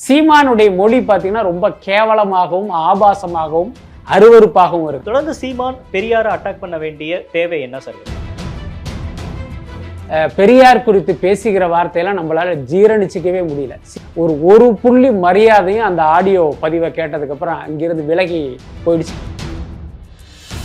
சீமானுடைய மொழி பார்த்தீங்கன்னா ரொம்ப கேவலமாகவும் ஆபாசமாகவும் அருவருப்பாகவும் இருக்கு. தொடர்ந்து சீமான் பெரியாரை அட்டாக் பண்ண வேண்டிய தேவை என்ன சார் பெரியார் குறித்து பேசுகிற வார்த்தையெல்லாம் நம்மளால ஜீரணிச்சிக்கவே முடியல. ஒரு ஒரு புள்ளி மரியாதையும் அந்த ஆடியோ பதிவை கேட்டதுக்கு அப்புறம் அங்கிருந்து விலகி போயிடுச்சு.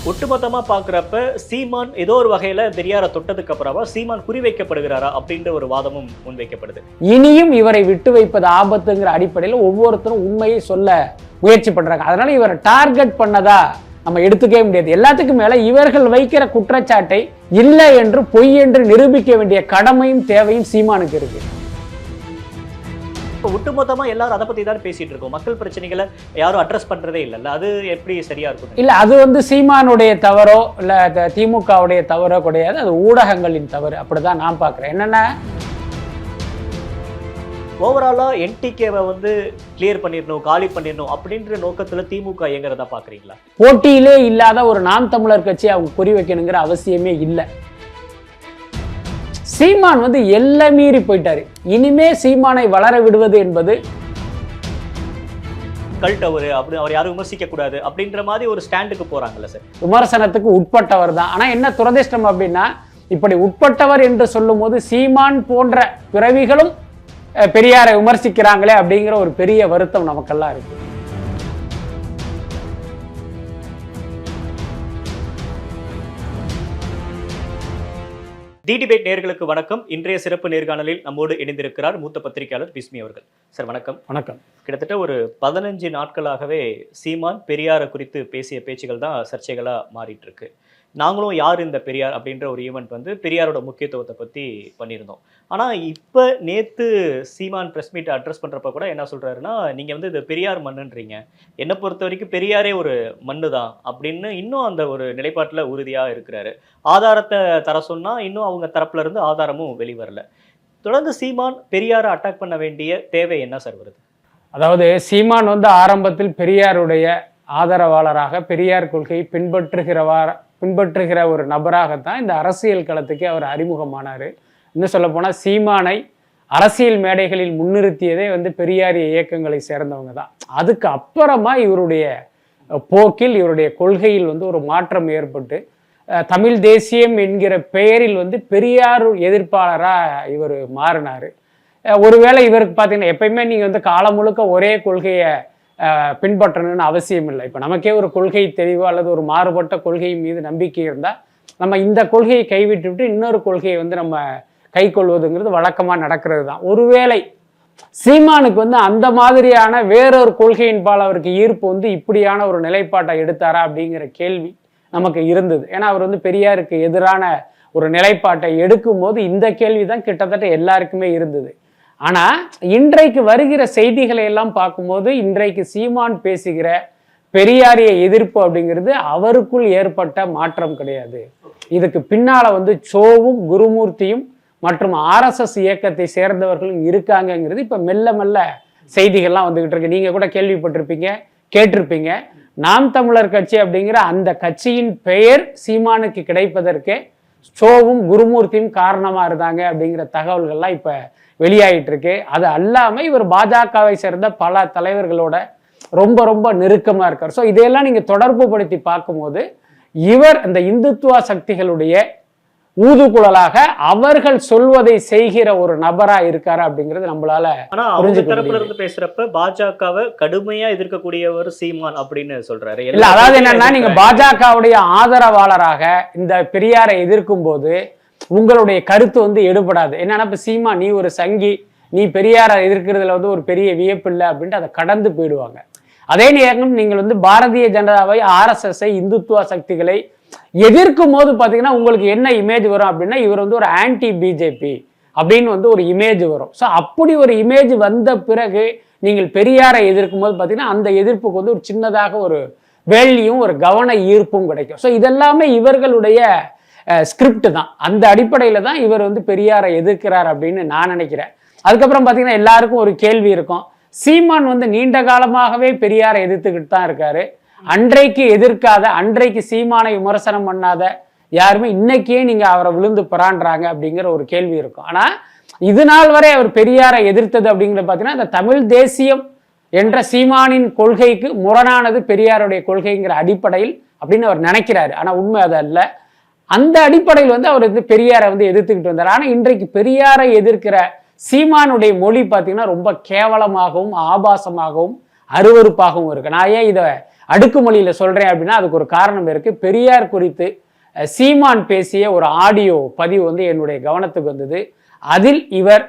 ஒட்டுமொத்தமாக பார்க்குறப்ப சீமான் ஏதோ ஒரு வகையில் பெரியாரை தொட்டதுக்கு அப்புறமா சீமான் குறிவைக்கப்படுகிறாரா அப்படின்ற ஒரு வாதமும் முன்வைக்கப்படுது. இனியும் இவரை விட்டு வைப்பது ஆபத்துங்கிற அடிப்படையில் ஒவ்வொருத்தரும் உண்மையை சொல்ல முயற்சி பண்ணுறாங்க அதனால இவரை டார்கெட் பண்ணதா நம்ம எடுத்துக்கவே முடியாது. எல்லாத்துக்கும் மேலே இவர்கள் வைக்கிற குற்றச்சாட்டை இல்லை என்று பொய் என்று நிரூபிக்க வேண்டிய கடமையும் தேவையும் சீமானுக்கு இருக்குது இப்போ ஒட்டுமொத்தமா எல்லாரும் அதை பத்தி தான் பேசிட்டு இருக்கோம். மக்கள் பிரச்சனைகளை யாரும் அட்ரஸ் பண்றதே இல்லைல்ல. அது எப்படி சரியா இருக்கும்? இல்ல அது வந்து சீமானுடைய தவறோ இல்ல திமுகவுடைய தவறோ கிடையாது. அது ஊடகங்களின் தவறு. அப்படிதான் நான் பார்க்கிறேன். என்னன்னா ஓவராலா என்டிகேவை வந்து கிளியர் பண்ணிடணும் காலி பண்ணிடணும் அப்படின்ற நோக்கத்துல திமுக இயங்குறதா பாக்குறீங்களா போட்டியிலே இல்லாத ஒரு நாம் தமிழர் கட்சி அவங்க குறி வைக்கணுங்கிற அவசியமே இல்லை. சீமான் வந்து எல்லை மீறி போயிட்டாரு. இனிமே சீமானை வளர விடுவது என்பது கல்ட் அவரு அப்படி அவர் யாரும் விமர்சிக்க கூடாது அப்படின்ற மாதிரி ஒரு ஸ்டாண்டுக்கு போறாங்கல்ல சார். விமர்சனத்துக்கு உட்பட்டவர் தான். ஆனா என்ன துரதிர்ஷ்டம் அப்படின்னா இப்படி உட்பட்டவர் என்று சொல்லும்போது சீமான் போன்ற பிறவிகளும் பெரியாரை விமர்சிக்கிறாங்களே அப்படிங்கிற ஒரு பெரிய வருத்தம் நமக்கெல்லாம் இருக்கு. டி டிபேட் நேர்களுக்கு வணக்கம். இன்றைய சிறப்பு நேர்காணலில் நம்மோடு இணைந்திருக்கிறார் மூத்த பத்திரிகையாளர் பிஸ்மி அவர்கள். சார் வணக்கம். வணக்கம். கிட்டத்தட்ட ஒரு பதினஞ்சு நாட்களாகவே சீமான் பெரியாரை குறித்து பேசிய பேச்சுகள் தான் சர்ச்சைகளாக மாறிட்டு இருக்கு. நாங்களும் யார் இந்த பெரியார் அப்படின்ற ஒரு ஈவெண்ட் வந்து பெரியாரோட முக்கியத்துவத்தை பற்றி பண்ணியிருந்தோம். ஆனால் இப்போ நேற்று சீமான் ப்ரெஸ் மீட் அட்ரஸ் பண்ணுறப்ப கூட என்ன சொல்கிறாருன்னா நீங்கள் வந்து இது பெரியார் மண்ணுன்றீங்க. என்னை பொறுத்த வரைக்கும் பெரியாரே ஒரு மண்ணு தான் அப்படின்னு இன்னும் அந்த ஒரு நிலைப்பாட்டில் உறுதியாக இருக்கிறாரு. ஆதாரத்தை தர சொன்னால் இன்னும் அவங்க தரப்புலேருந்து ஆதாரமும் வெளிவரல. தொடர்ந்து சீமான் பெரியாரை அட்டாக் பண்ண வேண்டிய தேவை என்ன சார் வருது? அதாவது சீமான் வந்து ஆரம்பத்தில் பெரியாருடைய ஆதரவாளராக பெரியார் கொள்கையை பின்பற்றுகிறவார் பின்பற்றுகிற ஒரு நபராகத்தான் இந்த அரசியல் களத்துக்கே அவர் அறிமுகமானார். இன்னும் சொல்லப்போனால் சீமானை அரசியல் மேடைகளில் முன்னிறுத்தியதே வந்து பெரியாரிய இயக்கங்களை சேர்ந்தவங்க தான். அதுக்கு அப்புறமா இவருடைய போக்கில் இவருடைய கொள்கையில் வந்து ஒரு மாற்றம் ஏற்பட்டு தமிழ் தேசியம் என்கிற பெயரில் வந்து பெரியார் எதிர்ப்பாளராக இவர் மாறினார். ஒருவேளை இவருக்கு பார்த்தீங்கன்னா எப்பயுமே நீங்கள் வந்து காலம் முழுக்க ஒரே கொள்கையை பின்பற்றணும்னு அவசியம் இல்லை. இப்போ நமக்கே ஒரு கொள்கை தெளிவு அல்லது ஒரு மாறுபட்ட கொள்கை மீது நம்பிக்கை இருந்தால் நம்ம இந்த கொள்கையை கைவிட்டு விட்டு இன்னொரு கொள்கையை வந்து நம்ம கை கொள்வதுங்கிறது வழக்கமாக நடக்கிறது தான் ஒருவேளை சீமானுக்கு வந்து அந்த மாதிரியான வேறொரு கொள்கையின்பால் அவருக்கு ஈர்ப்பு வந்து இப்படியான ஒரு நிலைப்பாட்டை எடுத்தாரா அப்படிங்கிற கேள்வி நமக்கு இருந்தது. ஏன்னா அவர் வந்து பெரியாருக்கு எதிரான ஒரு நிலைப்பாட்டை எடுக்கும்போது இந்த கேள்வி தான் கிட்டத்தட்ட எல்லாருக்குமே இருந்தது. ஆனால் இன்றைக்கு வருகிற செய்திகளை எல்லாம் பார்க்கும்போது இன்றைக்கு சீமான் பேசுகிற பெரியாரிய எதிர்ப்பு அப்படிங்கிறது அவருக்குள் ஏற்பட்ட மாற்றம் கிடையாது. இதுக்கு பின்னால் வந்து சோவும் குருமூர்த்தியும் மற்றும் ஆர்எஸ்எஸ் இயக்கத்தை சேர்ந்தவர்களும் இருக்காங்கங்கிறது இப்போ மெல்ல மெல்ல செய்திகள்லாம் வந்துகிட்டு இருக்கு. நீங்கள் கூட கேள்விப்பட்டிருப்பீங்க கேட்டிருப்பீங்க. நாம் தமிழர் கட்சி அப்படிங்கிற அந்த கட்சியின் பெயர் சீமானுக்கு கிடைப்பதற்கு சோவும் குருமூர்த்தியும் காரணமா இருந்தாங்க அப்படிங்கிற தகவல்கள்லாம் இப்ப வெளியாயிட்டு இருக்கு அது அல்லாமல் இவர் பாஜகவை சேர்ந்த பல தலைவர்களோட ரொம்ப ரொம்ப நெருக்கமா இருக்கார். ஸோ இதையெல்லாம் நீங்க தொடர்பு படுத்தி பார்க்கும்போது இவர் இந்த இந்துத்துவ சக்திகளுடைய ஊதுகுழலாக அவர்கள் சொல்வதை செய்கிற ஒரு நபரா இருக்காரா அப்படிங்கிறது நம்மளால ஆனா அவங்க தரப்புல. இருந்து பேசுறப்ப பாஜகவை கடுமையா எதிர்க்கக்கூடியவர் சீமான் அப்படின்னு சொல்றாரு. இல்ல அதாவது என்னன்னா நீங்க பாஜகவுடைய ஆதரவாளராக இந்த பெரியாரை எதிர்க்கும் போது உங்களுடைய கருத்து வந்து எடுபடாது. என்னன்னா இப்ப சீமா நீ ஒரு சங்கி நீ பெரியாரை எதிர்க்கிறதுல வந்து ஒரு பெரிய வியப்பு இல்லை அப்படின்ட்டு அதை கடந்து போயிடுவாங்க. அதே நேரம் நீங்கள் வந்து பாரதிய ஜனதாவை ஆர்எஸ்எஸ்ஐ இந்துத்துவ சக்திகளை எதிர்க்கும் போது பார்த்தீங்கன்னா உங்களுக்கு என்ன இமேஜ் வரும் அப்படின்னா இவர் வந்து ஒரு ஆன்டி பிஜேபி அப்படின்னு வந்து ஒரு இமேஜ் வரும். ஸோ அப்படி ஒரு இமேஜ் வந்த பிறகு நீங்கள் பெரியாரை எதிர்க்கும் போது பார்த்தீங்கன்னா அந்த எதிர்ப்புக்கு வந்து ஒரு சின்னதாக ஒரு வேல்லியும் ஒரு கவன ஈர்ப்பும் கிடைக்கும். ஸோ இதெல்லாமே இவர்களுடைய ஸ்கிரிப்ட் தான். அந்த அடிப்படையில் தான் இவர் வந்து பெரியாரை எதிர்க்கிறார் அப்படின்னு நான் நினைக்கிறேன். அதுக்கப்புறம் பார்த்தீங்கன்னா எல்லாருக்கும் ஒரு கேள்வி இருக்கும். சீமான் வந்து நீண்ட காலமாகவே பெரியாரை எதிர்த்துக்கிட்டு தான் இருக்காரு. அன்றைக்கு எதிர்க்காத அன்றைக்கு சீமானை விமர்சனம் பண்ணாத யாருமே இன்னைக்கே நீங்க அவரை விழுந்து பிறான்றாங்க அப்படிங்கிற ஒரு கேள்வி இருக்கும். ஆனா இது நாள் வரை அவர் பெரியாரை எதிர்த்தது அப்படிங்கிறத பார்த்தீங்கன்னா இந்த தமிழ் தேசியம் என்ற சீமானின் கொள்கைக்கு முரணானது பெரியாருடைய கொள்கைங்கிற அடிப்படையில் அப்படின்னு அவர் நினைக்கிறாரு. ஆனா உண்மை அது அல்ல. அந்த அடிப்படையில் வந்து அவர் வந்து பெரியாரை வந்து எதிர்த்துக்கிட்டு வந்தார். ஆனா இன்றைக்கு பெரியாரை எதிர்க்கிற சீமானுடைய மொழி பார்த்தீங்கன்னா ரொம்ப கேவலமாகவும் ஆபாசமாகவும் அருவருப்பாகவும் இருக்கு. நான் ஏன் இதை அடுக்குமொழியில் சொல்கிறேன் அப்படின்னா அதுக்கு ஒரு காரணம் இருக்கு. பெரியார் குறித்து சீமான் பேசிய ஒரு ஆடியோ பதிவு வந்து என்னுடைய கவனத்துக்கு வந்தது. அதில் இவர்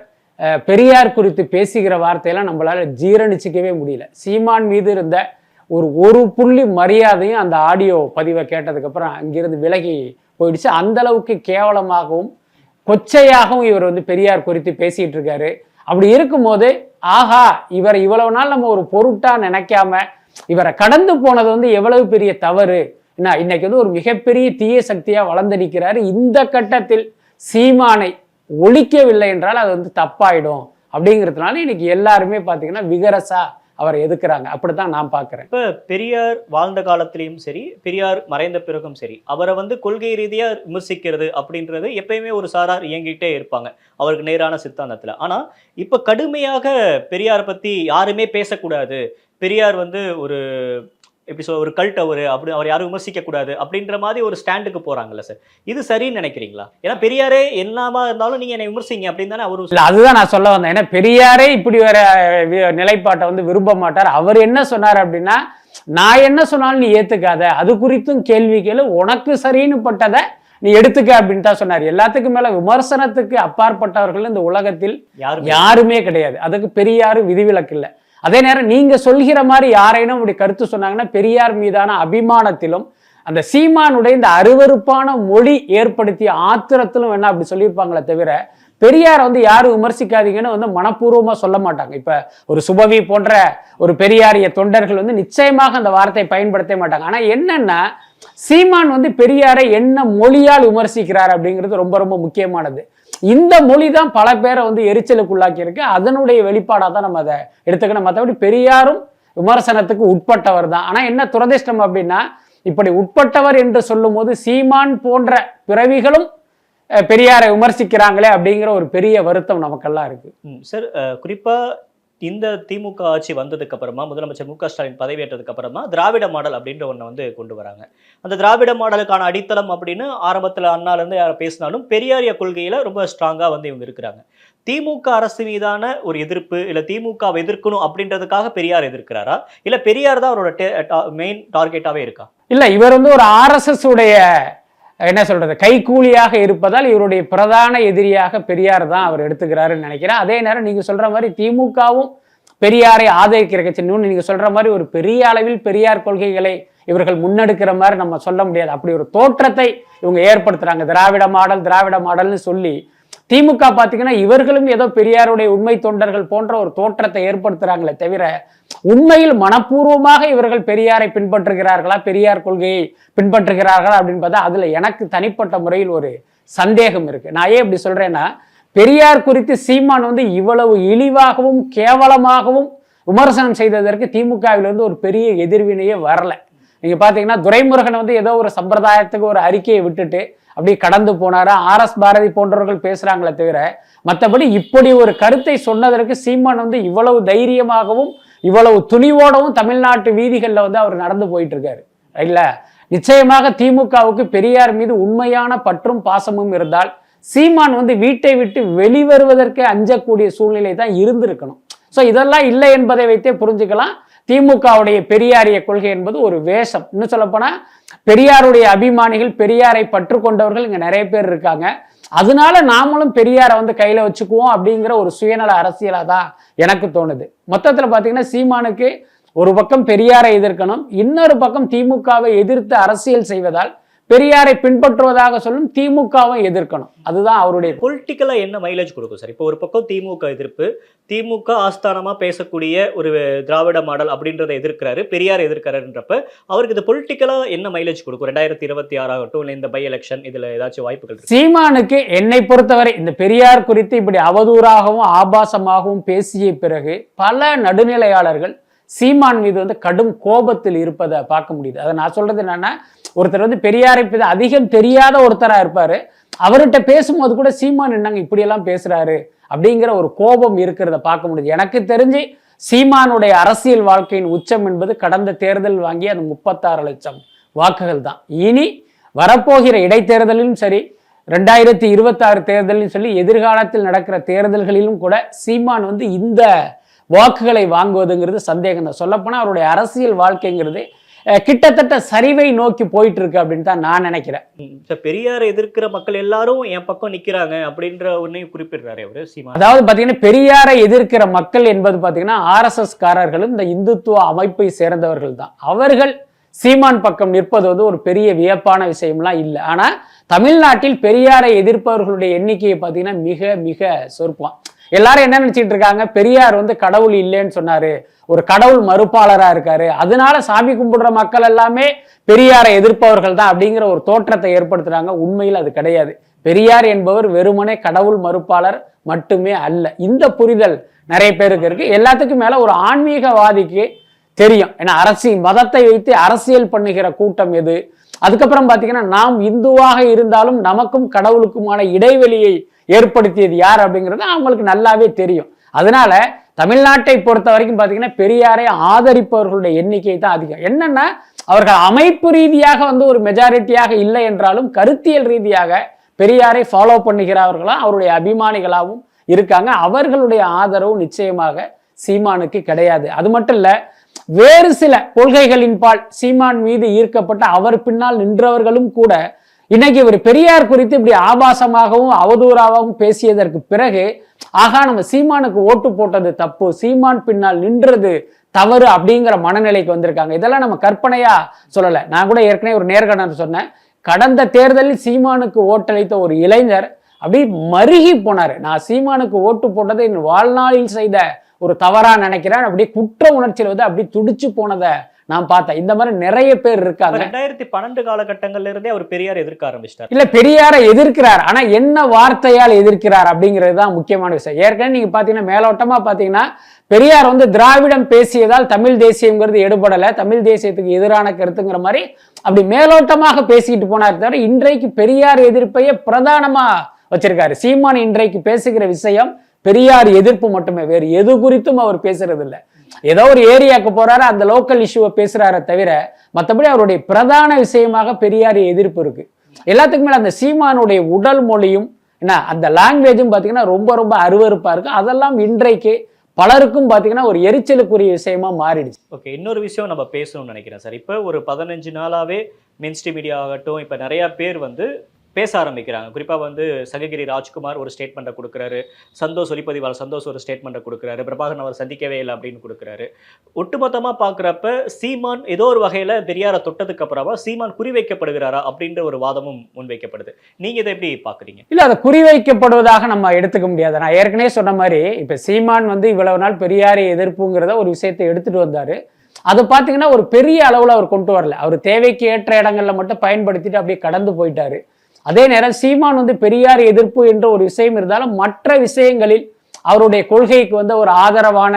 பெரியார் குறித்து பேசுகிற வார்த்தையெல்லாம் நம்மளால் ஜீரணிச்சிக்கவே முடியல. சீமான் மீது இருந்த ஒரு ஒரு புள்ளி மரியாதையும் அந்த ஆடியோ பதிவை கேட்டதுக்கப்புறம் அங்கிருந்து விலகி போயிடுச்சு. அந்தளவுக்கு கேவலமாகவும் கொச்சையாகவும் இவர் வந்து பெரியார் குறித்து பேசிகிட்டு இருக்காரு. அப்படி இருக்கும்போது ஆஹா இவர் இவ்வளவு நாள் நம்ம ஒரு பொருட்டாக நினைக்காம இவரை கடந்து போனது வந்து எவ்வளவு பெரிய தவறு? என்ன இன்னைக்கு வந்து ஒரு மிகப்பெரிய தீய சக்தியா வளர்ந்து இந்த கட்டத்தில் சீமானை ஒழிக்கவில்லை என்றால் அது வந்து தப்பாயிடும். அப்படிங்கிறதுனால இன்னைக்கு எல்லாருமே பார்த்தீங்கன்னா விகரசா அவரை எதுக்குறாங்க? அப்படித்தான் நான் பார்க்குறேன். இப்போ பெரியார் வாழ்ந்த காலத்திலையும் சரி பெரியார் மறைந்த பிறகும் சரி அவரை வந்து கொள்கை ரீதியாக விமர்சிக்கிறது அப்படின்றது எப்பயுமே ஒரு சாரார் இயங்கிட்டே இருப்பாங்க அவருக்கு நேரான சித்தாந்தத்தில். ஆனால் இப்போ கடுமையாக பெரியாரை பற்றி யாருமே பேசக்கூடாது. பெரியார் வந்து ஒரு எப்படி சொல்ல ஒரு கல்ட் அவரு அப்படி அவர் யாரும் விமர்சிக்க கூடாது அப்படின்ற மாதிரி ஒரு ஸ்டாண்டுக்கு போறாங்கல்ல சார். இது சரின்னு நினைக்கிறீங்களா? ஏன்னா பெரியாரே என்னமா இருந்தாலும் நீங்க என்னை விமர்சிங்க அப்படின்னு தானே அவரு இல்ல அதுதான் நான் சொல்ல வந்தேன். ஏன்னா பெரியாரே இப்படி வர நிலைப்பாட்டை வந்து விரும்ப மாட்டார். அவர் என்ன சொன்னார் அப்படின்னா நான் என்ன சொன்னாலும் நீ ஏத்துக்காத. அது குறித்தும் கேள்வி கேளு. உனக்கு சரின்னு பட்டதை நீ எடுத்துக்க அப்படின்னு தான் சொன்னார். எல்லாத்துக்கும் மேல விமர்சனத்துக்கு அப்பாற்பட்டவர்கள் இந்த உலகத்தில் யாருமே யாருமே கிடையாது. அதுக்கு பெரியாரு விதிவிலக்கு இல்லை. அதே நேரம் நீங்கள் சொல்கிற மாதிரி யாரேனும் அப்படி கருத்து சொன்னாங்கன்னா பெரியார் மீதான அபிமானத்திலும் அந்த சீமானுடைய இந்த அருவருப்பான மொழி ஏற்படுத்திய ஆத்திரத்திலும் வேணா அப்படி சொல்லியிருப்பாங்களே தவிர பெரியார் வந்து யாரும் விமர்சிக்காதீங்கன்னு வந்து மனப்பூர்வமாக சொல்ல மாட்டாங்க. இப்போ ஒரு சுபவி போன்ற ஒரு பெரியாரிய தொண்டர்கள் வந்து நிச்சயமாக அந்த வார்த்தையை பயன்படுத்த மாட்டாங்க. ஆனால் என்னென்னா சீமான் வந்து பெரியாரை என்ன மொழியால் விமர்சிக்கிறார் அப்படிங்கிறது ரொம்ப ரொம்ப முக்கியமானது. இந்த மொழி தான் பல பேரை வந்து எரிச்சலுக்குள்ளாக்கி இருக்கு அதனுடைய வெளிப்பாடாக தான் நம்ம அதை எடுத்துக்கணும். மற்றபடி பெரியாரும் விமர்சனத்துக்கு உட்பட்டவர் தான். ஆனால் என்ன துரதிர்ஷ்டம் அப்படின்னா இப்படி உட்பட்டவர் என்று சொல்லும்போது சீமான் போன்ற பிறவிகளும் அஹ், பெரியாரை விமர்சிக்கிறாங்களே அப்படிங்கிற ஒரு பெரிய வருத்தம் நமக்கெல்லாம் இருக்கு. சார் குறிப்பாக குறிப்பா இந்த திமுக ஆட்சி வந்ததுக்கு அப்புறமா முதலமைச்சர் மு க ஸ்டாலின் பதவியேற்றதுக்கு அப்புறமா திராவிட மாடல் அப்படின்ற ஒன்றை வந்து கொண்டு வராங்க. அந்த திராவிட மாடலுக்கான அடித்தளம் அப்படின்னு ஆரம்பத்தில் அண்ணாலேருந்து யார் பேசினாலும் பெரியாரிய கொள்கையில் ரொம்ப ஸ்ட்ராங்காக வந்து இவங்க இருக்கிறாங்க. திமுக அரசு மீதான ஒரு எதிர்ப்பு இல்லை திமுக எதிர்க்கணும் அப்படின்றதுக்காக பெரியார் எதிர்க்கிறாரா? இல்லை பெரியார் தான் அவரோட மெயின் டார்கெட்டாகவே இருக்கா? இல்லை இவர் வந்து ஒரு ஆர்எஸ்எஸ் உடைய என்ன சொல்கிறது கைக்கூலியாக இருப்பதால் இவருடைய பிரதான எதிரியாக பெரியார் தான் அவர் எடுத்துக்கிறாருன்னு நினைக்கிறேன். அதே நேரம் நீங்கள் சொல்கிற மாதிரி திமுகவும் பெரியாரை ஆதரிக்கிற கட்சின்னு நீங்கள் சொல்கிற மாதிரி ஒரு பெரிய அளவில் பெரியார் கொள்கைகளை இவர்கள் முன்னெடுக்கிற மாதிரி நம்ம சொல்ல முடியாது. அப்படி ஒரு தோற்றத்தை இவங்க ஏற்படுத்துகிறாங்க திராவிட மாடல் திராவிட மாடல்னு சொல்லி திமுக பார்த்தீங்கன்னா இவர்களும் ஏதோ பெரியாருடைய உண்மை தொண்டர்கள் போன்ற ஒரு தோற்றத்தை ஏற்படுத்துறாங்களே தவிர உண்மையில் மனப்பூர்வமாக இவர்கள் பெரியாரை பின்பற்றுகிறார்களா பெரியார் கொள்கையை பின்பற்றுகிறார்களா அப்படின்னு பார்த்தா அதுல எனக்கு தனிப்பட்ட முறையில் ஒரு சந்தேகம் இருக்கு. நான் ஏன் இப்படி சொல்றேன்னா பெரியார் குறித்து சீமான் வந்து இவ்வளவு இழிவாகவும் கேவலமாகவும் விமர்சனம் செய்ததற்கு திமுகவிலிருந்து ஒரு பெரிய எதிர்வினையே வரலை. நீங்க பாத்தீங்கன்னா துரைமுருகன் வந்து ஏதோ ஒரு சம்பிரதாயத்துக்கு ஒரு அறிக்கையை விட்டுட்டு அப்படியே கடந்து போனாரா? ஆர் எஸ் பாரதி போன்றவர்கள் பேசுறாங்களே தவிர மற்றபடி இப்படி ஒரு கருத்தை சொன்னதற்கு சீமான் வந்து இவ்வளவு தைரியமாகவும் இவ்வளவு துணிவோடவும் தமிழ்நாட்டு வீதிகளில் வந்து அவர் நடந்து போயிட்டு இருக்காரு இல்ல நிச்சயமாக திமுகவுக்கு பெரியார் மீது உண்மையான பற்றும் பாசமும் இருந்தால் சீமான் வந்து வீட்டை விட்டு வெளிவருவதற்கே அஞ்சக்கூடிய சூழ்நிலை தான் இருந்திருக்கணும். ஸோ இதெல்லாம் இல்லை என்பதை வைத்தே புரிஞ்சுக்கலாம். திமுகவுடைய பெரியாரிய கொள்கை என்பது ஒரு வேஷம். இன்னும் சொல்லப்போனா பெரியாருடைய அபிமானிகள் பெரியாரை பற்று கொண்டவர்கள் இங்க நிறைய பேர் இருக்காங்க. அதனால நாமளும் பெரியாரை வந்து கையில வச்சுக்குவோம் அப்படிங்கிற ஒரு சுயநல அரசியலாக தான் எனக்கு தோணுது. மொத்தத்துல பாத்தீங்கன்னா சீமானுக்கு ஒரு பக்கம் பெரியாரை எதிர்க்கணும் இன்னொரு பக்கம் திமுகவை எதிர்த்து அரசியல் செய்வதால் பெரியாரை பின்பற்றுவதாக சொல்லும் திமுகவை எதிர்க்கணும். அதுதான் அவருடைய பொலிட்டிக்கலா என்ன மைலேஜ் கொடுக்கும் சார்? இப்போ ஒரு பக்கம் திமுக எதிர்ப்பு திமுக ஆஸ்தானமா பேசக்கூடிய ஒரு திராவிட மாடல் அப்படின்றத எதிர்க்கிறாரு பெரியார் எதிர்க்கிறாருன்றப்ப அவருக்கு இது பொலிட்டிக்கலா என்ன மைலேஜ் கொடுக்கும்? ரெண்டாயிரத்தி இருபத்தி ஆறாகட்டும் இல்லை இந்த பை எலெக்ஷன் இதுல ஏதாச்சும் வாய்ப்புகள் சீமானுக்கு என்னை பொறுத்தவரை இந்த பெரியார் குறித்து இப்படி அவதூறாகவும் ஆபாசமாகவும் பேசிய பிறகு பல நடுநிலையாளர்கள் சீமான் மீது வந்து கடும் கோபத்தில் இருப்பதை பார்க்க முடியுது. அதை நான் சொல்றது என்னன்னா ஒருத்தர் வந்து பெரியாரை அதிகம் தெரியாத ஒருத்தராக இருப்பாரு. அவர்கிட்ட பேசும்போது கூட சீமான் என்னங்க இப்படியெல்லாம் பேசுறாரு? அப்படிங்கிற ஒரு கோபம் இருக்கிறத பார்க்க முடியுது. எனக்கு தெரிஞ்சு சீமானுடைய அரசியல் வாழ்க்கையின் உச்சம் என்பது கடந்த தேர்தல் வாங்கி அது முப்பத்தாறு லட்சம் வாக்குகள் தான். இனி வரப்போகிற இடைத்தேர்தலிலும் சரி ரெண்டாயிரத்தி இருபத்தாறு தேர்தலிலும் சொல்லி எதிர்காலத்தில் நடக்கிற தேர்தல்களிலும் கூட சீமான் வந்து இந்த வாக்குகளை வாங்குவதுங்கிறது சந்தேகம் தான். சொல்லப்போனால் அவருடைய அரசியல் வாழ்க்கைங்கிறது கிட்டத்தட்ட சரிவை நோக்கி போயிட்டு இருக்கு அப்படின்னு தான் நான் நினைக்கிறேன். இப்ப பெரியாரை எதிர்க்கிற மக்கள் எல்லாரும் என் பக்கம் நிக்கிறாங்க அப்படின்ற ஒன்னையும் குறிப்பிடுறாரு அவரு சீமான். அதாவது பார்த்தீங்கன்னா பெரியாரை எதிர்க்கிற மக்கள் என்பது பார்த்தீங்கன்னா ஆர்எஸ்எஸ் காரர்களும் இந்த இந்துத்துவ அமைப்பை சேர்ந்தவர்கள் தான். அவர்கள் சீமான் பக்கம் நிற்பது வந்து ஒரு பெரிய வியப்பான விஷயம்லாம் இல்லை. ஆனால் தமிழ்நாட்டில் பெரியாரை எதிர்ப்பவர்களுடைய எண்ணிக்கையை பார்த்தீங்கன்னா மிக மிக சொற்பம். எல்லாரும் என்ன நினைச்சிட்டு இருக்காங்க? பெரியார் வந்து கடவுள் இல்லைன்னு சொன்னாரு. ஒரு கடவுள் மறுப்பாளராக இருக்காரு. அதனால சாமி கும்பிடுற மக்கள் எல்லாமே பெரியாரை எதிர்ப்பவர்கள் தான் அப்படிங்கிற ஒரு தோற்றத்தை ஏற்படுத்துறாங்க. உண்மையில் அது கிடையாது. பெரியார் என்பவர் வெறுமனே கடவுள் மறுப்பாளர் மட்டுமே அல்ல. இந்த புரிதல் நிறைய பேருக்கு இருக்கு. எல்லாத்துக்கும் மேல ஒரு ஆன்மீகவாதிக்கு தெரியும். ஏன்னா அரசி மதத்தை வைத்து அரசியல் பண்ணுகிற கூட்டம் எது? அதுக்கப்புறம் பார்த்தீங்கன்னா நாம் இந்துவாக இருந்தாலும் நமக்கும் கடவுளுக்குமான இடைவெளியை ஏற்படுத்தியது யார் அப்படிங்கிறது அவங்களுக்கு நல்லாவே தெரியும். அதனால தமிழ்நாட்டை பொறுத்த வரைக்கும் பார்த்தீங்கன்னா பெரியாரை ஆதரிப்பவர்களுடைய எண்ணிக்கை தான் அதிகம். என்னன்னா அவர்கள் அமைப்பு ரீதியாக வந்து ஒரு மெஜாரிட்டியாக இல்லை என்றாலும் கருத்தியல் ரீதியாக பெரியாரை ஃபாலோ பண்ணுகிறவர்களாம் அவருடைய அபிமானிகளாகவும் இருக்காங்க. அவர்களுடைய ஆதரவு நிச்சயமாக சீமானுக்கு கிடையாது. அது மட்டும் இல்லை வேறு சில கொள்கைகளின்பால் சீமான் மீது ஈர்க்கப்பட்ட அவர் பின்னால் நின்றவர்களும் கூட இன்னைக்கு இவர் பெரியார் குறித்து இப்படி ஆபாசமாகவும் அவதூறாகவும் பேசியதற்கு பிறகு ஆகா நம்ம சீமானுக்கு ஓட்டு போட்டது தப்பு சீமான் பின்னால் நின்றது தவறு அப்படிங்கிற மனநிலைக்கு வந்திருக்காங்க. இதெல்லாம் நம்ம கற்பனையா சொல்லலை. நான் கூட ஏற்கனவே ஒரு நேர்காணல் சொன்னேன். கடந்த தேர்தலில் சீமானுக்கு ஓட்டளித்த ஒரு இளைஞர் அப்படி மருகி போனாரு. நான் சீமானுக்கு ஓட்டு போட்டதை என் வாழ்நாளில் செய்த ஒரு தவறா நினைக்கிறேன். அப்படியே குற்ற உணர்ச்சியில் வந்து அப்படி துடிச்சு போனதை நான் பார்த்தேன். இந்த மாதிரி நிறைய பேர் இருக்காங்க. ரெண்டாயிரத்தி பன்னெண்டு காலகட்டங்கள்ல இருந்தே அவர் பெரியார் எதிர்க்க ஆரம்பிச்சிட்டார். இல்ல பெரியாரை எதிர்க்கிறார். ஆனா என்ன வார்த்தையால் எதிர்க்கிறார் அப்படிங்கிறது தான் முக்கியமான விஷயம். ஏற்கனவே நீங்க பாத்தீங்கன்னா மேலோட்டமா பாத்தீங்கன்னா பெரியார் வந்து திராவிடம் பேசியதால் தமிழ் தேசியம்ங்கிறது எடுபடல. தமிழ் தேசியத்துக்கு எதிரான கருத்துங்கிற மாதிரி அப்படி மேலோட்டமாக பேசிக்கிட்டு போனார் தவிர இன்றைக்கு பெரியார் எதிர்ப்பையே பிரதானமா வச்சிருக்காரு. சீமான் இன்றைக்கு பேசுகிற விஷயம் பெரியார் எதிர்ப்பு மட்டுமே வேறு எது குறித்தும் அவர் பேசுறது இல்லை ஏதோ ஒரு ஏரியாவுக்கு போறாரு அந்த லோக்கல் இஷ்யூவை பேசுறாரே தவிர மற்றபடி அவருடைய பிரதான விஷயமாக பெரியார் எதிர்ப்பு இருக்கு. எல்லாத்துக்கும் மேல அந்த சீமானுடைய உடல் மொழியும் என்ன அந்த லாங்குவேஜும் பார்த்தீங்கன்னா ரொம்ப ரொம்ப அருவறுப்பாக இருக்கு. அதெல்லாம் இன்றைக்கு பலருக்கும் பார்த்தீங்கன்னா ஒரு எரிச்சலுக்குரிய விஷயமா மாறிடுச்சு. ஓகே இன்னொரு விஷயம் நம்ம பேசணும்னு நினைக்கிறேன் சார். இப்போ ஒரு பதினஞ்சு நாளாவே மின்ஸ்டி மீடியா ஆகட்டும் இப்போ நிறையா பேர் வந்து பேச ஆரம்பிக்கிறாங்க. குறிப்பாக வந்து சங்ககிரி ராஜ்குமார் ஒரு ஸ்டேட்மெண்ட்டை கொடுக்குறாரு. சந்தோஷ் ஒலிப்பதிவாளர் சந்தோஷ் ஒரு ஸ்டேட்மெண்ட்டை கொடுக்குறாரு. பிரபாகரன் அவர் சந்திக்கவே இல்லை அப்படின்னு கொடுக்குறாரு. ஒட்டுமொத்தமாக பார்க்குறப்ப சீமான் ஏதோ ஒரு வகையில் பெரியாரை தொட்டதுக்கு அப்புறமா சீமான் குறிவைக்கப்படுகிறாரா அப்படின்ற ஒரு வாதமும் முன்வைக்கப்படுது. நீங்கள் இதை எப்படி பார்க்குறீங்க? இல்லை அதை குறிவைக்கப்படுவதாக நம்ம எடுத்துக்க முடியாது. நான் ஏற்கனவே சொன்ன மாதிரி இப்போ சீமான் வந்து இவ்வளவு நாள் பெரியாரை எதிர்ப்புங்கிறத ஒரு விஷயத்தை எடுத்துகிட்டு வந்தார். அதை பார்த்தீங்கன்னா ஒரு பெரிய அளவில் அவர் கொண்டு வரல. அவர் தேவைக்கு ஏற்ற இடங்களில் மட்டும் பயன்படுத்திட்டு அப்படியே கடந்து போயிட்டாரு. அதே நேரம் சீமான் வந்து பெரியார் எதிர்ப்பு என்ற ஒரு விஷயம் இருந்தாலும் மற்ற விஷயங்களில் அவருடைய கொள்கைக்கு வந்து ஒரு ஆதரவான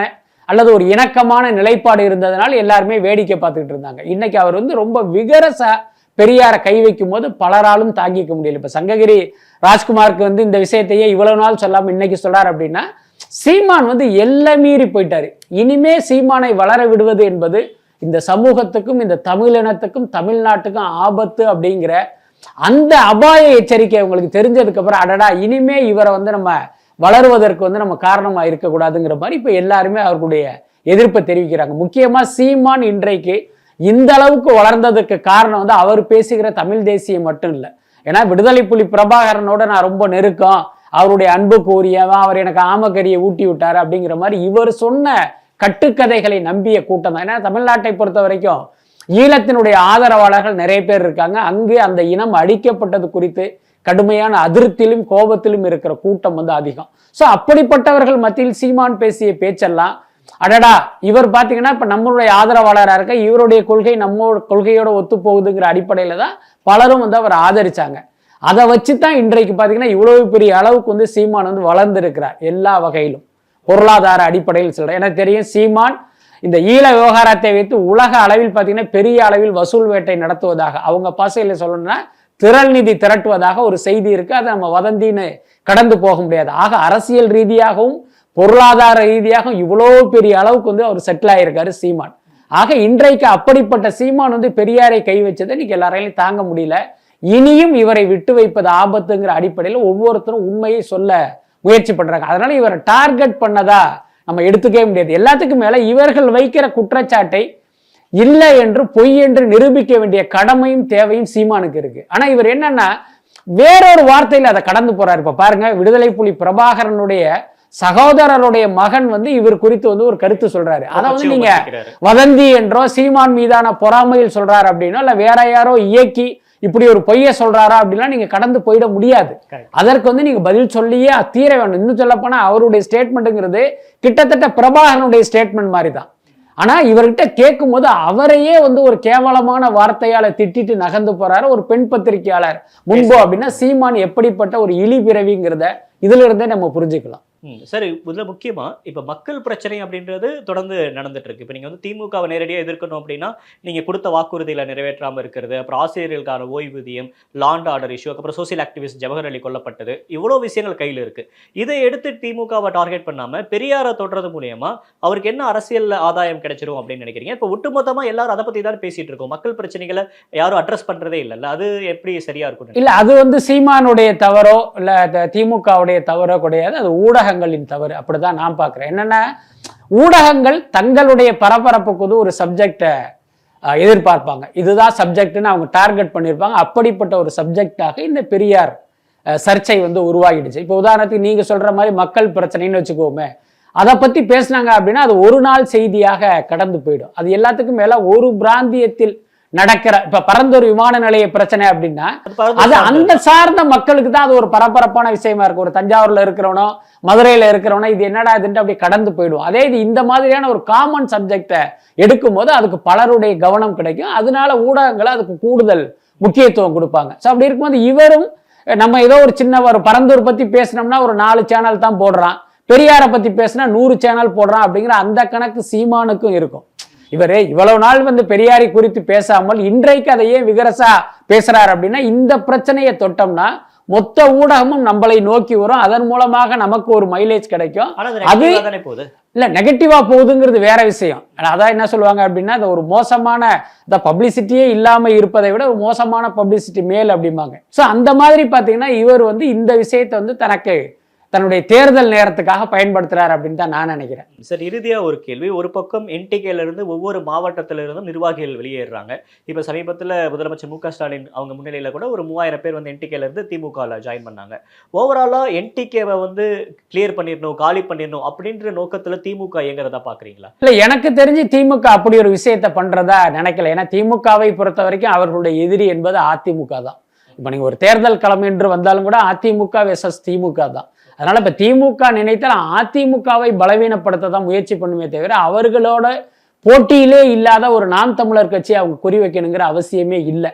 அல்லது ஒரு இணக்கமான நிலைப்பாடு இருந்ததுனால எல்லாருமே வேடிக்கை பார்த்துக்கிட்டு இருந்தாங்க. இன்னைக்கு அவர் வந்து ரொம்ப விகரசா பெரியாரை கை வைக்கும் போது பலராலும் தாங்கிக்க முடியல. இப்போ சங்ககிரி ராஜ்குமாருக்கு வந்து இந்த விஷயத்தையே இவ்வளவு நாள் சொல்லாமல் இன்னைக்கு சொல்றாரு அப்படின்னா சீமான் வந்து எல்லை மீறி போயிட்டாரு. இனிமே சீமானை வளர விடுவது என்பது இந்த சமூகத்துக்கும் இந்த தமிழினத்துக்கும் தமிழ்நாட்டுக்கும் ஆபத்து அப்படிங்கிற அந்த அபாய எச்சரிக்கை உங்களுக்கு தெரிஞ்சதுக்கு அப்புறம் அடடா இனிமே இவரை வந்து நம்ம வளருவதற்கு வந்து நம்ம காரணமா இருக்கக்கூடாதுங்கிற மாதிரி இப்ப எல்லாருமே அவர்களுடைய எதிர்ப்பை தெரிவிக்கிறாங்க. முக்கியமா சீமான் இன்றைக்கு இந்த அளவுக்கு வளர்ந்ததுக்கு காரணம் வந்து அவர் பேசுகிற தமிழ் தேசியம் மட்டும் இல்லை. ஏன்னா விடுதலை புலி பிரபாகரனோட நான் ரொம்ப நெருக்கம். அவருடைய அன்பு கூறியவன் அவர் எனக்கு ஆமக்கரியை ஊட்டி விட்டாரு அப்படிங்கிற மாதிரி இவர் சொன்ன கட்டுக்கதைகளை நம்பிய கூட்டம் தான். ஏன்னா தமிழ்நாட்டை பொறுத்த வரைக்கும் ஈழத்தினுடைய ஆதரவாளர்கள் நிறைய பேர் இருக்காங்க. அங்கு அந்த இனம் அழிக்கப்பட்டது குறித்து கடுமையான அதிருப்தியிலும் கோபத்திலும் இருக்கிற கூட்டம் வந்து அதிகம். ஸோ அப்படிப்பட்டவர்கள் மத்தியில் சீமான் பேசிய பேச்செல்லாம் அடடா இவர் பார்த்தீங்கன்னா இப்போ நம்மளுடைய ஆதரவாளராக இருக்க இவருடைய கொள்கை நம்ம கொள்கையோட ஒத்து போகுதுங்கிற அடிப்படையில தான் பலரும் வந்து அவர் ஆதரிச்சாங்க. அதை வச்சு தான் இன்றைக்கு பார்த்தீங்கன்னா இவ்வளவு பெரிய அளவுக்கு வந்து சீமான் வந்து வளர்ந்துருக்கிறார் எல்லா வகையிலும். பொருளாதார அடிப்படையில் சொல்கிறார் எனக்கு தெரியும் சீமான் இந்த ஈழ விவகாரத்தை வைத்து உலக அளவில் பார்த்தீங்கன்னா பெரிய அளவில் வசூல் வேட்டை நடத்துவதாக அவங்க பாசையில் சொல்லணும்னா திரள் நிதி திரட்டுவதாக ஒரு செய்தி இருக்கு. அதை நம்ம வதந்தின்னு கடந்து போக முடியாது. ஆக அரசியல் ரீதியாகவும் பொருளாதார ரீதியாகவும் இவ்வளோ பெரிய அளவுக்கு வந்து அவர் செட்டில் ஆயிருக்காரு சீமான். ஆக இன்றைக்கு அப்படிப்பட்ட சீமான் வந்து பெரியாரை கை வச்சதை இன்னைக்கு எல்லாராலையும் தாங்க முடியல. இனியும் இவரை விட்டு வைப்பது ஆபத்துங்கிற அடிப்படையில் ஒவ்வொருத்தரும் உண்மையை சொல்ல முயற்சி பண்றாங்க. அதனால இவரை டார்கெட் பண்ணதா நம்ம எடுத்துக்கவே முடியாது. எல்லாத்துக்கும் மேல இவர்கள் வைக்கிற குற்றச்சாட்டை இல்லை என்று பொய் என்று நிரூபிக்க வேண்டிய கடமையும் தேவையும் சீமானுக்கு இருக்கு. ஆனா இவர் என்னன்னா வேறொரு வார்த்தையில அதை கடந்து போறாரு. இப்ப பாருங்க விடுதலை புலி பிரபாகரனுடைய சகோதரருடைய மகன் வந்து இவர் குறித்து வந்து ஒரு கருத்து சொல்றாரு. அதை வந்து நீங்க. வதந்தி என்றோ சீமான் மீதான பொறாமையில் சொல்றாரு அப்படின்னா இல்ல வேற யாரோ இயக்கி இப்படி ஒரு பொய்ய சொல்றாரா அப்படின்னா நீங்க கடந்து போயிட முடியாது. அதற்கு வந்து நீங்க பதில் சொல்லியே தீர வேண்டும். இன்னும் சொல்ல போனா அவருடைய ஸ்டேட்மெண்ட்டுங்கிறது கிட்டத்தட்ட பிரபாகரனுடைய ஸ்டேட்மெண்ட் மாதிரி தான் ஆனா இவர்கிட்ட கேட்கும்போது அவரையே வந்து ஒரு கேவலமான வார்த்தையால திட்டிட்டு நகர்ந்து போறாரு ஒரு பெண் பத்திரிகையாளர். முன்போ அப்படின்னா சீமான் எப்படிப்பட்ட ஒரு இழி பிறவிங்கிறத இதுல இருந்தே நம்ம புரிஞ்சுக்கலாம். சரி. இதில் முக்கியமாக இப்போ மக்கள் பிரச்சனை அப்படின்றது தொடர்ந்து நடந்துட்டு இருக்கு இப்போ நீங்கள் வந்து திமுகவை நேரடியாக எதிர்க்கணும் அப்படின்னா நீங்கள் கொடுத்த வாக்குறுதியில் நிறைவேற்றாமல் இருக்கிறது அப்புறம் ஆசிரியர்களுக்கான ஓய்வூதியம் லாண்ட் ஆர்டர் இஷ்யூ அப்புறம் சோசியல் ஆக்டிவிஸ்ட் ஜவஹர் அலி கொல்லப்பட்டது இவ்வளோ விஷயங்கள் கையில் இருக்கு. இதை எடுத்து திமுகவை டார்கெட் பண்ணாமல் பெரியாரை தொடுறது மூலியமா அவருக்கு என்ன அரசியல் ஆதாயம் கிடைச்சிரும் அப்படின்னு நினைக்கிறீங்க? இப்போ ஒட்டுமொத்தமாக எல்லாரும் அதை பற்றி தான் பேசிட்டு இருக்கோம். மக்கள் பிரச்சனைகளை யாரும் அட்ரஸ் பண்ணுறதே இல்லைல்ல. அது எப்படி சரியா இருக்கும் இல்லை அது வந்து சீமானுடைய தவறோ இல்லை திமுகவுடைய தவறோ கிடையாது. அது ஊடகங்களின் தவறு. அப்படிதான் நான் பார்க்குறேன். என்னன்னா ஊடகங்கள் தங்களுடைய பரபரப்புக்கு ஒரு சப்ஜெக்டை எதிர்பார்ப்பாங்க. இதுதான் சப்ஜெக்ட்னு அவங்க டார்கெட் பண்ணியிருப்பாங்க. அப்படிப்பட்ட ஒரு சப்ஜெக்டாக இந்த பெரியார் சர்ச்சை வந்து உருவாகிடுச்சு. இப்போ உதாரணத்துக்கு நீங்க சொல்ற மாதிரி மக்கள் பிரச்சனைன்னு வச்சுக்கோமே அதை பத்தி பேசுனாங்க அப்படின்னா அது ஒரு நாள் செய்தியாக கடந்து போயிடும். அது எல்லாத்துக்கும் மேல ஒரு பிராந்தியத்தில் நடக்கிற இப்ப பரந்தூர் விமான நிலைய பிரச்சனை அப்படின்னா அது அந்த சார்ந்த மக்களுக்கு தான் அது ஒரு பரபரப்பான விஷயமா இருக்கும். ஒரு தஞ்சாவூர்ல இருக்கிறவனோ மதுரையில இருக்கிறவனோ இது என்னடா இதுன்ட்டு அப்படி கடந்து போயிடும் அதே இது இந்த மாதிரியான ஒரு காமன் சப்ஜெக்டை எடுக்கும் போது அதுக்கு பலருடைய கவனம் கிடைக்கும். அதனால ஊடகங்கள் அதுக்கு கூடுதல் முக்கியத்துவம் கொடுப்பாங்க. ஸோ அப்படி இருக்கும்போது இவரும் நம்ம ஏதோ ஒரு சின்ன ஒரு பரந்தூர் பத்தி பேசினோம்னா ஒரு நாலு சேனல் தான் போடுறான். பெரியாரை பத்தி பேசினா நூறு சேனல் போடுறான் அப்படிங்கிற அந்த கணக்கு சீமானுக்கும் இருக்கும். இவரு இவ்வளவு நாள் வந்து பெரியாரை குறித்து பேசாமல் இன்றைக்கு அதையே விகரசா பேசுறாரு அப்படின்னா இந்த பிரச்சனையை தொட்டோம்னா மொத்த ஊடகமும் நம்மளை நோக்கி வரும். அதன் மூலமாக நமக்கு ஒரு மைலேஜ் கிடைக்கும். அது இல்ல நெகட்டிவா போகுதுங்கிறது வேற விஷயம். அதான் என்ன சொல்லுவாங்க அப்படின்னா அது ஒரு மோசமான இந்த பப்ளிசிட்டியே இல்லாம இருப்பதை விட ஒரு மோசமான பப்ளிசிட்டி மேல் அப்படிம்பாங்க. ஸோ அந்த மாதிரி பாத்தீங்கன்னா இவர் வந்து இந்த விஷயத்தை வந்து தனக்கு தன்னுடைய தேர்தல் நேரத்துக்காக பயன்படுத்துறாரு அப்படின்னு தான் நான் நினைக்கிறேன். சரி இறுதியா ஒரு கேள்வி. ஒரு பக்கம் என்டிகேல இருந்து ஒவ்வொரு மாவட்டத்தில இருந்தும் நிர்வாகிகள் வெளியேறாங்க இப்ப சமீபத்துல முதலமைச்சர் மு ஸ்டாலின் அவங்க முன்னிலையில கூட ஒரு மூவாயிரம் பேர் வந்து என்டிகேல இருந்து திமுகல ஜாயின் பண்ணாங்க. ஓவராலா என்டிகேவை வந்து கிளியர் பண்ணிடணும் காலி பண்ணிடணும் அப்படின்ற நோக்கத்துல திமுக இயங்குறதா பாக்குறீங்களா? இல்ல எனக்கு தெரிஞ்சு திமுக அப்படி ஒரு விஷயத்தை பண்றதா நினைக்கல. ஏன்னா திமுகவை பொறுத்த வரைக்கும் அவர்களுடைய எதிரி என்பது அதிமுக தான். இப்ப நீங்க ஒரு தேர்தல் களம் என்று வந்தாலும் கூட அதிமுக வெசஸ் திமுக தான். அதனால இப்ப திமுக நினைத்தால் அதிமுகவை பலவீனப்படுத்த தான் முயற்சி பண்ணுமே தவிர அவர்களோட போட்டியிலே இல்லாத ஒரு நாம் தமிழர் கட்சி அவங்க குறி வைக்கணுங்கிற அவசியமே இல்லை.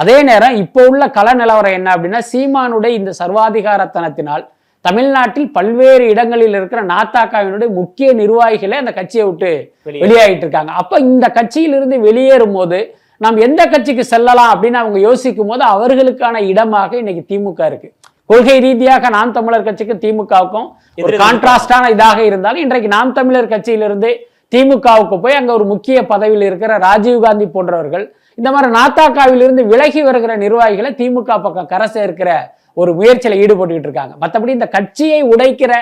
அதே நேரம் இப்போ உள்ள கள நிலவரம் என்ன அப்படின்னா சீமானுடைய இந்த சர்வாதிகாரத்தனத்தினால் தமிழ்நாட்டில் பல்வேறு இடங்களில் இருக்கிற நாத்தாக்காவினுடைய முக்கிய நிர்வாகிகளே அந்த கட்சியை விட்டு வெளியே வெளியாகிட்டு இருக்காங்க. அப்ப இந்த கட்சியிலிருந்து வெளியேறும் போது நாம் எந்த கட்சிக்கு செல்லலாம் அப்படின்னு அவங்க யோசிக்கும் போது அவர்களுக்கான இடமாக இன்னைக்கு திமுக இருக்கு. கொள்கை ரீதியாக நாம் தமிழர் கட்சிக்கும் திமுகவுக்கும் ஒரு கான்ட்ராஸ்டான இதாக இருந்தாலும் இன்றைக்கு நாம் தமிழர் கட்சியிலிருந்து திமுகவுக்கு போய் அங்க ஒரு முக்கிய பதவியில் இருக்கிற ராஜீவ்காந்தி போன்றவர்கள் இந்த மாதிரி நாத்தாக்காவிலிருந்து விலகி வருகிற நிர்வாகிகளை திமுக பக்கம் கரை சேர்க்கிற ஒரு முயற்சியில ஈடுபட்டுக்கிட்டு இருக்காங்க. மற்றபடி இந்த கட்சியை உடைக்கிற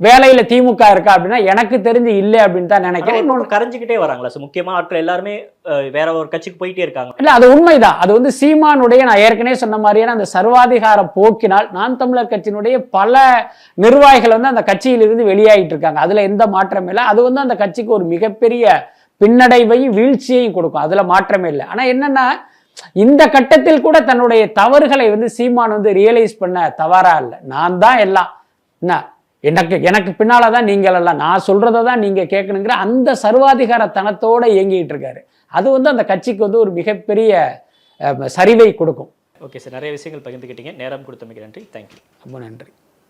வேலையில திமுக இருக்கா அப்படின்னா எனக்கு தெரிஞ்சு இல்லை அப்படின்னு தான் நினைக்கிறேன். கரைஞ்சிக்கிட்டே வராங்களா So, முக்கியமான ஆட்கள் எல்லாருமே வேற ஒரு கட்சிக்கு போயிட்டே இருக்காங்க. இல்ல அது உண்மைதான். அது வந்து சீமானுடைய நான் ஏற்கனவே சொன்ன மாதிரியான அந்த சர்வாதிகார போக்கினால் நாம் தமிழர் கட்சியினுடைய பல நிர்வாகிகள் வந்து அந்த கட்சியிலிருந்து வெளியாகிட்டு இருக்காங்க. அதுல எந்த மாற்றமே இல்லை. அது வந்து அந்த கட்சிக்கு ஒரு மிகப்பெரிய பின்னடைவையும் வீழ்ச்சியையும் கொடுக்கும். அதுல மாற்றமே இல்லை. ஆனா என்னன்னா இந்த கட்டத்தில் கூட தன்னுடைய தவறுகளை வந்து சீமான் வந்து ரியலைஸ் பண்ண தவறா இல்லை. நான் தான் எல்லாம். என்ன? எனக்கு எனக்கு பின்னால தான் நீங்கள் எல்லாம் நான் சொல்றதை தான் நீங்க கேட்கணுங்கிற அந்த சர்வாதிகார தனத்தோட இயங்கிட்டு இருக்காரு. அது வந்து அந்த கட்சிக்கு வந்து ஒரு மிகப்பெரிய சரிவை கொடுக்கும். ஓகே சார் நிறைய விஷயங்கள் பகிர்ந்துக்கிட்டீங்க நேரம் கொடுத்தமைக்கு நன்றி. தேங்க்யூ ரொம்ப நன்றி.